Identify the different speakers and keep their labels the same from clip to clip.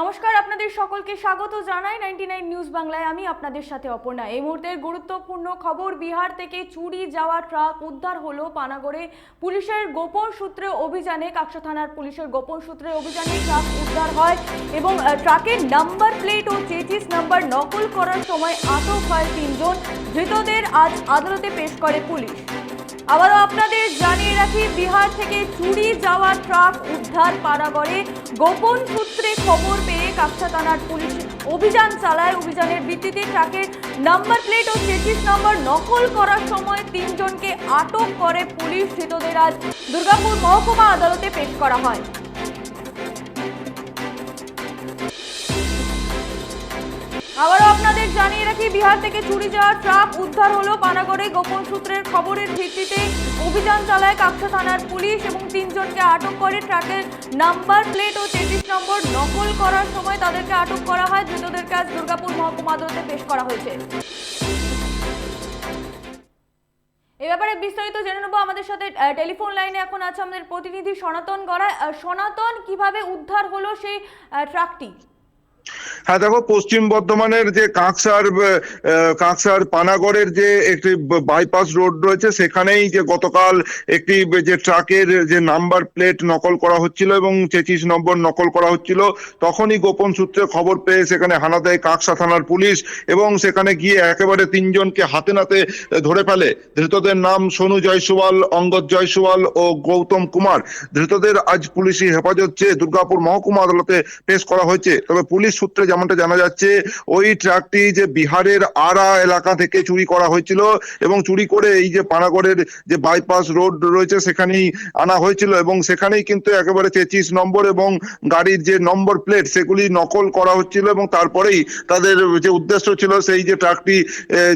Speaker 1: নমস্কার, আপনাদের সকলকে স্বাগত জানাই নাইনটি নাইন নিউজ বাংলায় আমি আপনাদের সাথে অপর্ণা। এই মুহূর্তের গুরুত্বপূর্ণ খবর, বিহার থেকে চুরি যাওয়া ট্রাক উদ্ধার হলো পানাগড়ে পুলিশের গোপন সূত্রে অভিযানে। কাকসা থানার পুলিশের গোপন সূত্রে অভিযানে ট্রাক উদ্ধার হয় এবং ট্রাকের নাম্বার প্লেট ও চেচিস নাম্বার নকল করার সময় আটক হয় তিনজন। ধৃতদের আজ আদালতে পেশ করে পুলিশ। আবারও আপনাদের জানিয়ে রাখি, বিহার থেকে চুরি যাওয়া ট্রাক উদ্ধার পাড়াগড়ে গোপন সূত্রে খবর পেয়ে কাকসা থানার পুলিশ অভিযান চালায়। অভিযানের ভিত্তিতে ট্রাকের নাম্বার প্লেট ও চেচিস নম্বর নকল করার সময় তিনজনকে আটক করে পুলিশ ধৃতদের আজ দুর্গাপুর মহকুমা আদালতে পেশ করা হয়। আবারও আপনাদের জানিয়ে রাখি, বিহার থেকে চুরি যাওয়া ট্রাক উদ্ধার হলো পানাগড়ে। গোপন সূত্রের খবরের ভিত্তিতে অভিযান চালায় কাকসা থানার পুলিশ এবং তিনজনকে আটক করে। ট্রাকের নাম্বার, প্লেট ও তেত্রিশ নম্বর নকল করার সময় তাদেরকে আটক করা হয়। ধৃতদেরকে আজ দুর্গাপুর মহকুমা আদালতে পেশ করা হয়েছে। এ ব্যাপারে বিস্তারিত জেনে নেব। আমাদের সাথে টেলিফোন লাইনে এখন আছে আমাদের প্রতিনিধি সনাতন গড়ায় সনাতন কীভাবে উদ্ধার হলো সেই ট্রাকটি?
Speaker 2: হ্যাঁ দেখো, পশ্চিম বর্ধমানের যে কাঁকসার কাঁকসার পানাগড়ের যে একটি বাইপাস রোড রয়েছে, সেখানেই যে গতকাল একটি যে ট্রাকের যে নাম্বার প্লেট নকল করা হচ্ছিল এবং চেচিস নম্বর নকল করা হচ্ছিল, তখনই গোপন সূত্রে খবর পেয়ে সেখানে হানা দেয় কাঁকসা থানার পুলিশ এবং সেখানে গিয়ে একেবারে তিনজনকে হাতে নাতে ধরে ফেলে। ধৃতদের নাম সোনু জয়সওয়াল, অঙ্গদ জয়সওয়াল ও গৌতম কুমার। ধৃতদের আজ পুলিশি হেফাজত চেয়ে দুর্গাপুর মহকুমা আদালতে পেশ করা হয়েছে। তবে পুলিশ সূত্রে যেমনটা জানা যাচ্ছে, ওই ট্রাকটি যে বিহারের আরা এলাকা থেকে চুরি করা হয়েছিল এবং চুরি করে এই যে পানাগড়ের যে বাইপাস রোড রয়েছে সেখানেই আনা হয়েছিল এবং সেখানেই কিন্তু একেবারে চেচিস নম্বর এবং গাড়ির যে নম্বর প্লেট সেগুলি নকল করা হচ্ছিল এবং তারপরেই তাদের যে উদ্দেশ্য ছিল সেই যে ট্রাকটি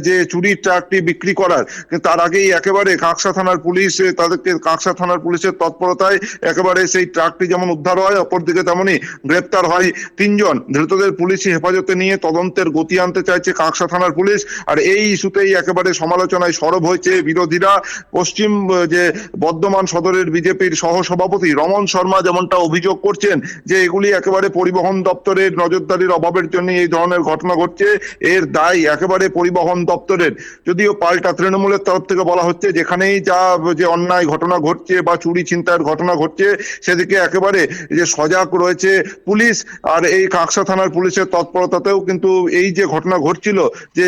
Speaker 2: যে চুরির ট্রাকটি বিক্রি করার। তার আগেই একেবারে কাঁকসা থানার পুলিশ তাদেরকে কাঁকসা থানার পুলিশের তৎপরতায় একেবারে সেই ট্রাকটি যেমন উদ্ধার হয়, অপরদিকে তেমনই গ্রেপ্তার হয় তিনজন। ধৃতদের পুলিশি হেফাজতে নিয়ে তদন্তের গতি আনতে চাইছে কাঁকসা থানার পুলিশ। আর এই ইস্যুতেই একেবারে সমালোচনায় সরব হয়েছে বিরোধীরা। পশ্চিম যে বর্ধমান সদরের বিজেপির সহসভাপতি রমন শর্মা যেমনটা অভিযোগ করছেন যে এগুলি একেবারে পরিবহন দপ্তরের নজরদারির অভাবের জন্য এই ধরনের ঘটনা ঘটছে, এর দায় একেবারে পরিবহন দপ্তরের। যদিও পাল্টা তৃণমূলের তরফ থেকে বলা হচ্ছে যেখানেই যা, যে অন্যায় ঘটনা ঘটছে বা চুরি ছিনতাইয়ের ঘটনা ঘটছে, সেদিকে একেবারে যে সজাগ রয়েছে পুলিশ। আর এই কাঁকসা থানার পুলিশের তৎপরতাতেও কিন্তু এই যে ঘটনা ঘটছিল, যে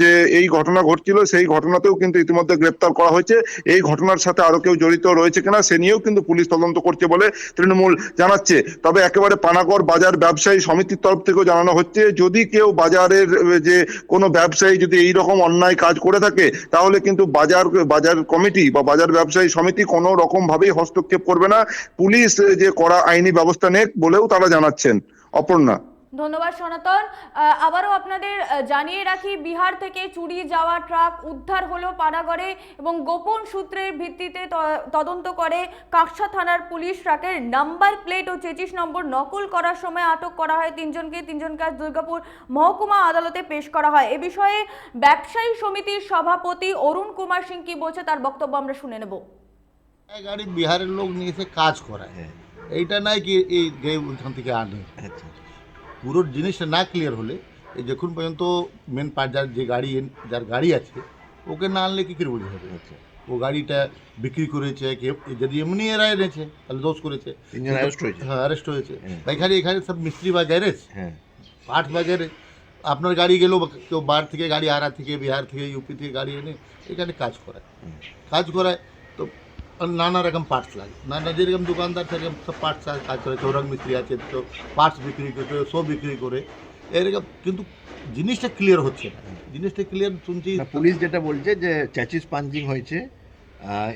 Speaker 2: যে এই ঘটনা ঘটছিল, সেই ঘটনাতেও কিন্তু ইতিমধ্যে গ্রেপ্তার করা হয়েছে। এই ঘটনার সাথে আরও কেউ জড়িত রয়েছে কিনা, সে নিয়েও কিন্তু পুলিশ তদন্ত করছে বলে তৃণমূল জানাচ্ছে। তবে একেবারে পানাগড় বাজার ব্যবসায়ী সমিতির তরফ থেকেও জানানো হচ্ছে, যদি কেউ বাজারের, যে কোনো ব্যবসায়ী যদি এই রকম অন্যায় কাজ করে থাকে, তাহলে কিন্তু বাজার বাজার কমিটি বা বাজার ব্যবসায়ী সমিতি কোনো রকম ভাবেই হস্তক্ষেপ করবে না। পুলিশ যে করা আইনি ব্যবস্থা নেক বলেও তারা জানাচ্ছেন। অপর্ণা।
Speaker 1: ধন্যবাদ সনাতন। আবারও আপনাদের জানিয়ে রাখি বিহার থেকে চুরি যাওয়া ট্রাক উদ্ধার হলো পানাগড়ে এবং গোপন সূত্রের ভিত্তিতে ত- তদন্ত করে কাকসা থানার পুলিশ ট্রাকের নাম্বার প্লেট ও চেচিস নম্বর নকল করার সময় আটক করা হয় তিনজনকে। তিনজনকে আজ দুর্গাপুর মহকুমা আদালতে পেশ করা হয়। এ বিষয়ে ব্যবসায়ী সমিতির সভাপতি অরুণ কুমার সিং কি বলছে তার বক্তব্য আমরা শুনে নেব।
Speaker 3: গাড়ি বিহারের লোক নিয়ে এসে কাজ করায়। এইটা নাই কি এই ওইখান থেকে আনে
Speaker 4: আচ্ছা।
Speaker 3: পুরো জিনিসটা না ক্লিয়ার হলে এই যখন পর্যন্ত মেন পার্ট যার যে গাড়ি যার গাড়ি আছে ওকে না আনলে কি করে বুঝে হবে?
Speaker 4: আচ্ছা।
Speaker 3: ও গাড়িটা বিক্রি করেছে কে যদি এমনি এরা এনেছে তাহলে দোষ করেছে।
Speaker 4: তিনজন অ্যারেস্ট হয়েছে।
Speaker 3: হ্যাঁ অ্যারেস্ট হয়েছে।
Speaker 4: হ্যাঁ।
Speaker 3: বা এখানে এখানে সব মিস্ত্রি বা গ্যারেজ
Speaker 4: হ্যাঁ।
Speaker 3: পার্টস বা গ্যারেজ আপনার গাড়ি গেলেও কেউ বার থেকে গাড়ি আরা থেকে বিহার থেকে ইউপি থেকে গাড়ি এনে এখানে কাজ করায়। কাজ করায় তো নানা রকম পার্টস লাগে। নানা যেরকম দোকানদার থেকে সব পার্টস কাজ করে চৌরঙ্গ মিস্ত্রি আছে তো পার্টস বিক্রি করে সব বিক্রি করে। এরকম কিন্তু জিনিসটা ক্লিয়ার হচ্ছে না। জিনিসটা ক্লিয়ার শুনছি
Speaker 4: পুলিশ যেটা বলছে যে চ্যাচিস পাঞ্চিং হয়েছে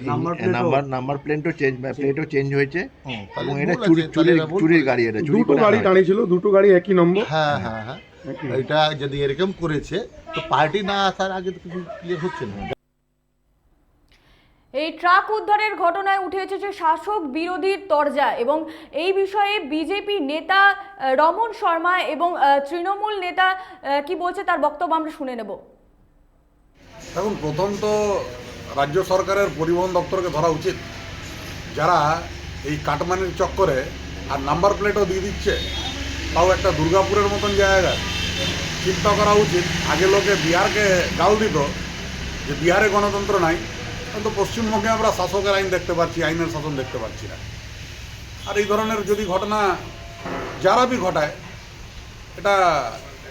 Speaker 5: Number plate ও-
Speaker 4: নাম্বার নাম্বার প্লেটও চেঞ্জ প্লেটও চেঞ্জ হয়েছে এবং এটা চুরি চুরির চুরির গাড়ি এটা চুরি
Speaker 5: দুটো গাড়ি
Speaker 4: আনা হয়েছে।
Speaker 5: দুটো গাড়ি একই নম্বর
Speaker 3: হ্যাঁ হ্যাঁ হ্যাঁ। এটা যদি এরকম করেছে তো পার্টি না আসার আগে তো কিছু ক্লিয়ার হচ্ছে না।
Speaker 1: এই ট্রাক উদ্ধারের ঘটনায় উঠে এসেছে শাসক বিরোধীর তরজা এবং এই বিষয়ে বিজেপি নেতা রমন শর্মা এবং তৃণমূল নেতা কি বলছে তার বক্তব্য আমরা শুনে নেব।
Speaker 6: দেখুন, প্রথম তো রাজ্য সরকারের পরিবহন দপ্তরকে ধরা উচিত। যারা এই কাটমানির চক্করে আর নাম্বার প্লেটও দিয়ে দিচ্ছে, তাও একটা দুর্গাপুরের মতন জায়গা। চিন্তা করা উচিত, আগে লোকে বিহারকে গাল দিত যে বিহারে গণতন্ত্র নাই কিন্তু পশ্চিমবঙ্গে আমরা শাসকের আইন দেখতে পাচ্ছি, আইনের শাসন দেখতে পাচ্ছি না। আর এই ধরনের যদি ঘটনা যারা বি ঘটায়, এটা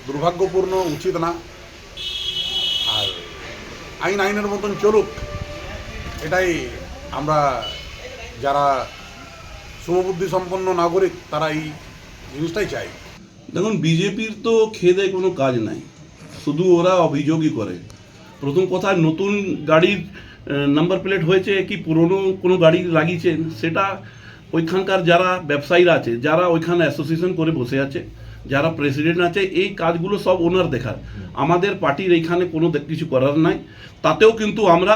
Speaker 6: দুর্ভাগ্যপূর্ণ, উচিত না। আর আইন আইনের মতন চলুক, এটাই আমরা যারা শুভবুদ্ধি সম্পন্ন নাগরিক, তারা এই জিনিসটাই চাই।
Speaker 7: দেখুন, বিজেপির তো খেদে কোনো কাজ নাই। শুধু ওরা অভিযোগই করে। প্রথম কথা, নতুন গাড়ির নাম্বার প্লেট হয়েছে কি পুরনো কোনো গাড়ি লাগিয়েছেন সেটা ওইখানকার যারা ব্যবসায়ীরা আছে যারা ওইখানে অ্যাসোসিয়েশন করে বসে আছে যারা প্রেসিডেন্ট আছে এই কাজগুলো সব ওনার দেখার। আমাদের পার্টির এইখানে কোনো কিছু করার নাই। তাতেও কিন্তু আমরা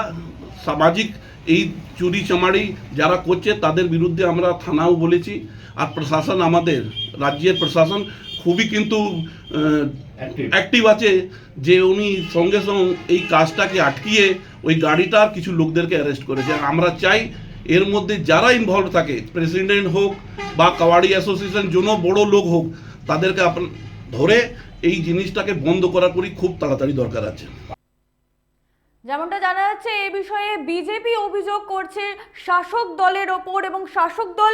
Speaker 7: সামাজিক এই চুরি চামারি যারা করছে তাদের বিরুদ্ধে আমরা থানাও বলেছি। আর প্রশাসন আমাদের রাজ্যের প্রশাসন খুবই কিন্তু অ্যাক্টিভ আছে। যে উনি সঙ্গে সঙ্গে এই কাজটাকে আটকিয়ে ওই গাড়িটার কিছু লোকদেরকে অ্যারেস্ট করেছে। আর আমরা চাই এর মধ্যে যারা ইনভলভ থাকে প্রেসিডেন্ট হোক বা কাবাডি অ্যাসোসিয়েশন জন্য বড় লোক হোক, তাদেরকে ধরে এই জিনিসটাকে বন্ধ করা করি খুব তাড়াতাড়ি দরকার আছে।
Speaker 1: যেমনটা জানা যাচ্ছে, এ বিষয়ে বিজেপি অভিযোগ করছে, শাসক দলের ওপর এবং শাসক দল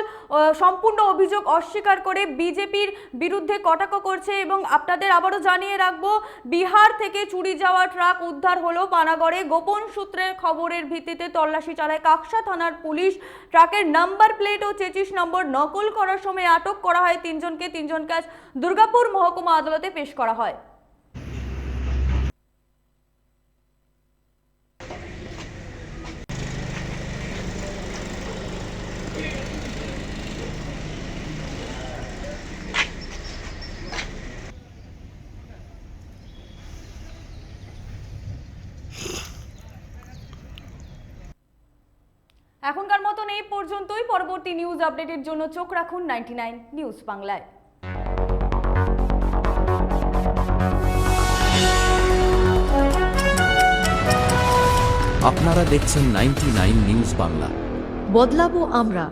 Speaker 1: সম্পূর্ণ অভিযোগ অস্বীকার করে বিজেপির বিরুদ্ধে কটাক্ষ করছে এবং আপনাদের আবারও জানিয়ে রাখব, বিহার থেকে চুরি যাওয়া ট্রাক উদ্ধার হলো পানাগড়ে। গোপন সূত্রের খবরের ভিত্তিতে তল্লাশি চালায় কাকসা থানার পুলিশ। ট্রাকের নাম্বার প্লেট ও চেচিস নম্বর নকল করার সময় আটক করা হয় তিনজনকে। তিনজনকে আজ দুর্গাপুর মহকুমা আদালতে পেশ করা হয়। এখনকার মতন এই পর্যন্তই। পরবর্তী নিউজ আপডেটের জন্য চোখ রাখুন নাইনটি নিউজ বাংলায়।
Speaker 8: আপনারা দেখছেন নাইনটি নিউজ বাংলা।
Speaker 9: বদলাবো আমরা